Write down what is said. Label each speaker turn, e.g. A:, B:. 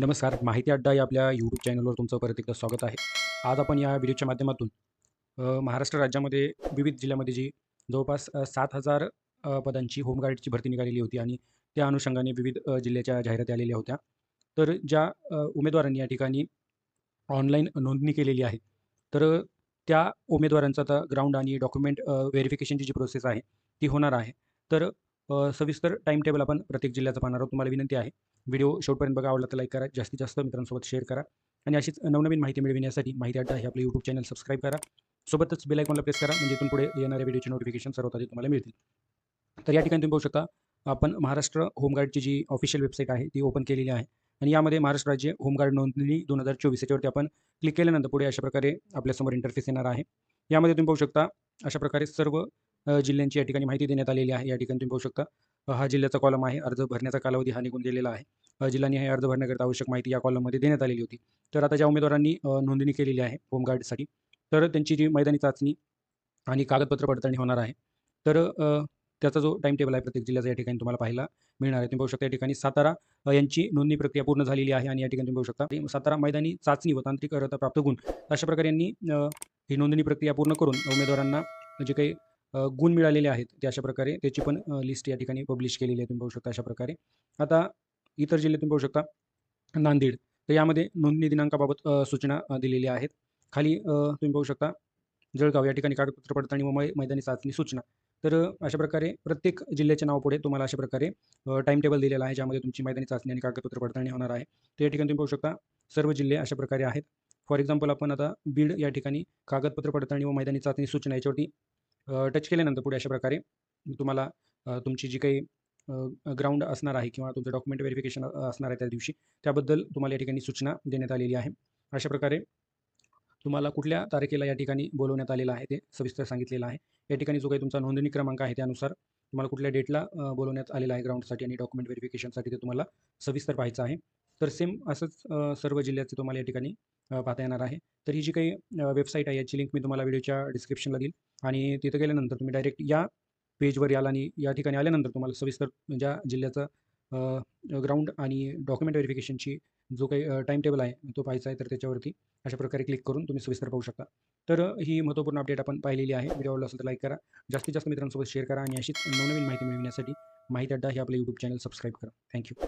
A: नमस्कार माहिती अड्डा या आपल्या यूट्यूब चॅनलवर तुमचं परत एकदा स्वागत आहे. आज आपण या व्हिडिओच्या माध्यमातून महाराष्ट्र राज्यामध्ये विविध जिल्ह्यामध्ये जी जवळपास सात हजार पदांची होमगार्डची भरती निघालेली होती आणि त्या अनुषंगाने विविध जिल्ह्याच्या जाहिराती आलेल्या होत्या. तर ज्या उमेदवारांनी या ठिकाणी ऑनलाईन नोंदणी केलेली आहे तर त्या उमेदवारांचा आता ग्राउंड आणि डॉक्युमेंट व्हेरिफिकेशनची जी प्रोसेस आहे ती होणार आहे. तर सविस्तर टाईम टेबल आपण प्रत्येक जिल्ह्याचा पाहणार आहोत. तुम्हाला विनंती आहे. व्हिडिओ शेवटपर्यंत बघा. आवडला तर लाईक करा. जास्तीत जास्त मित्रांसोबत शेअर करा. आणि अशीच नवनवीन माहिती मिळविण्यासाठी माहिती अड्डा हे आपलं यूट्यूब चॅनल सबस्क्राईब करा. सोबतच बेल आयकॉनला प्रेस करा. म्हणजे इथून पुढे येणाऱ्या व्हिडिओचे नोटिफिकेशन सर्वात आधी तुम्हाला मिळतील. तर या ठिकाणी तुम्ही पाहू शकता आपण महाराष्ट्र होमगार्डची जी ऑफिशियल वेबसाईट आहे ती ओपन केलेली आहे. आणि यामध्ये महाराष्ट्र राज्य होमगार्ड नोंदणी दोन हजार चोवीस याच्यावरती आपण क्लिक केल्यानंतर पुढे अशा प्रकारे आपल्यासमोर इंटरफेस येणार आहे. यामध्ये तुम्ही पाहू शकता अशा प्रकारे सर्व जिल्ह्यांची या ठिकाणी माहिती देण्यात आलेली आहे. या ठिकाणी तुम्ही पाहू शकता हा जिल्ह्याचा कॉलम आहे. अर्ज भरण्याचा कालावधी हा निघून गेलेला आहे. जिल्ह्याने हे अर्ज भरण्याकरिता आवश्यक माहिती या कॉलममध्ये देण्यात आलेली होती. तर आता ज्या उमेदवारांनी नोंदणी केलेली आहे होमगार्डसाठी तर त्यांची जी मैदानी चाचणी आणि कागदपत्र पडताळणी होणार आहे. तर त्याचा जो टाईम टेबल आहे प्रत्येक जिल्ह्याचा या ठिकाणी तुम्हाला पाहायला मिळणार आहे. तुम्ही पाहू शकता या ठिकाणी सातारा यांची नोंदणी प्रक्रिया पूर्ण झालेली आहे आणि या ठिकाणी तुम्ही पाहू शकता सातारा मैदानी चाचणी व तांत्रिक अर्हता प्राप्त गुण अशा प्रकारे यांनी ही नोंदणी प्रक्रिया पूर्ण करून उमेदवारांना जे काही गुण मिळालेले आहेत ते अशा प्रकारे. त्याची पण लिस्ट या ठिकाणी पब्लिश केलेली आहे तुम्ही पाहू शकता अशा प्रकारे. आता इतर जिल्हे तुम्ही पाहू शकता. नांदेड. तर यामध्ये नोंदणी दिनांकाबाबत सूचना दिलेल्या आहेत. खाली तुम्ही पाहू शकता. जळगाव या ठिकाणी कागदपत्र पडताळणी व मै मैदानी चाचणी सूचना. तर अशा प्रकारे प्रत्येक जिल्ह्याच्या नावापुढे तुम्हाला अशा प्रकारे टाइम टेबल दिलेला आहे ज्यामध्ये तुमची मैदानी चाचणी आणि कागदपत्र पडताळणी होणार आहे. तर या ठिकाणी तुम्ही पाहू शकता सर्व जिल्हे अशा प्रकारे आहेत. फॉर एक्झाम्पल आपण आता बीड या ठिकाणी कागदपत्र पडताळणी व मैदानी चाचणी सूचना याच्यावरती टच केल्यानंतर पुढे अशा प्रकारे तुम्हाला तुमची जी काही ग्राउंड असणार आहे किंवा तुमचं डॉक्युमेंट व्हेरिफिकेशन असणार आहे त्या दिवशी त्याबद्दल तुम्हाला या ठिकाणी सूचना देण्यात आलेली आहे. अशा प्रकारे तुम्हाला कुठल्या तारखेला या ठिकाणी बोलवण्यात आलेलं आहे ते सविस्तर सांगितलेलं आहे. या ठिकाणी जो काही तुमचा नोंदणी क्रमांक आहे त्यानुसार तुम्हाला कुठल्या डेटला बोलवण्यात आलेला आहे ग्राउंडसाठी आणि डॉक्युमेंट व्हेरिफिकेशनसाठी ते तुम्हाला सविस्तर पाहायचं आहे. तर सेम असंच सर्व जिल्ह्याचे तुम्हाला या ठिकाणी पाहता येणार आहे. तर ही जी काही वेबसाईट आहे याची लिंक मी तुम्हाला व्हिडिओच्या डिस्क्रिप्शनला देईल. आणि तिथं गेल्यानंतर तुम्ही डायरेक्ट या पेजवर याल आणि या ठिकाणी आल्यानंतर तुम्हाला सविस्तर ज्या जिल्ह्याचं ग्राउंड आणि डॉक्युमेंट व्हेरिफिकेशनची जो काही टाईम टेबल आहे तो पाहायचा आहे तर त्याच्यावरती अशा प्रकारे क्लिक करून तुम्ही सविस्तर पाहू शकता. तर ही महत्त्वपूर्ण अपडेट आपण पाहिलेली आहे. व्हिडिओ आवडला असेल तर लाईक करा. जास्तीत जास्त मित्रांसोबत शेअर करा आणि अशीच नवनवीन माहिती मिळविण्यासाठी माहिती अड्डा हे आपलं यूट्यूब चॅनल सबस्क्राईब करा. Thank you